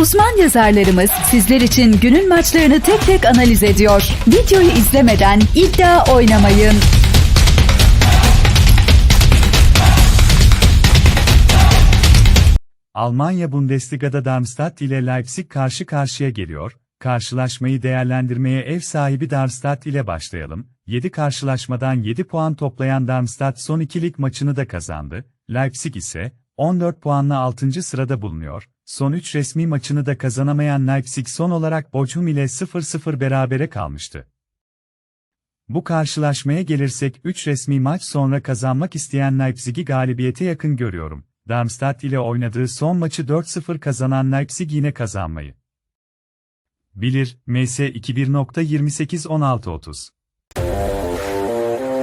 Uzman yazarlarımız sizler için günün maçlarını tek tek analiz ediyor. Videoyu izlemeden iddia oynamayın. Almanya Bundesliga'da Darmstadt ile Leipzig karşı karşıya geliyor. Karşılaşmayı değerlendirmeye ev sahibi Darmstadt ile başlayalım. 7 karşılaşmadan 7 puan toplayan Darmstadt son 2 lig maçını da kazandı. Leipzig ise 14 puanla 6. sırada bulunuyor. Son 3 resmi maçını da kazanamayan Leipzig son olarak Bochum ile 0-0 berabere kalmıştı. Bu karşılaşmaya gelirsek 3 resmi maç sonra kazanmak isteyen Leipzig'i galibiyete yakın görüyorum. Darmstadt ile oynadığı son maçı 4-0 kazanan Leipzig yine kazanmayı. Bilir, MS 21.28-16-30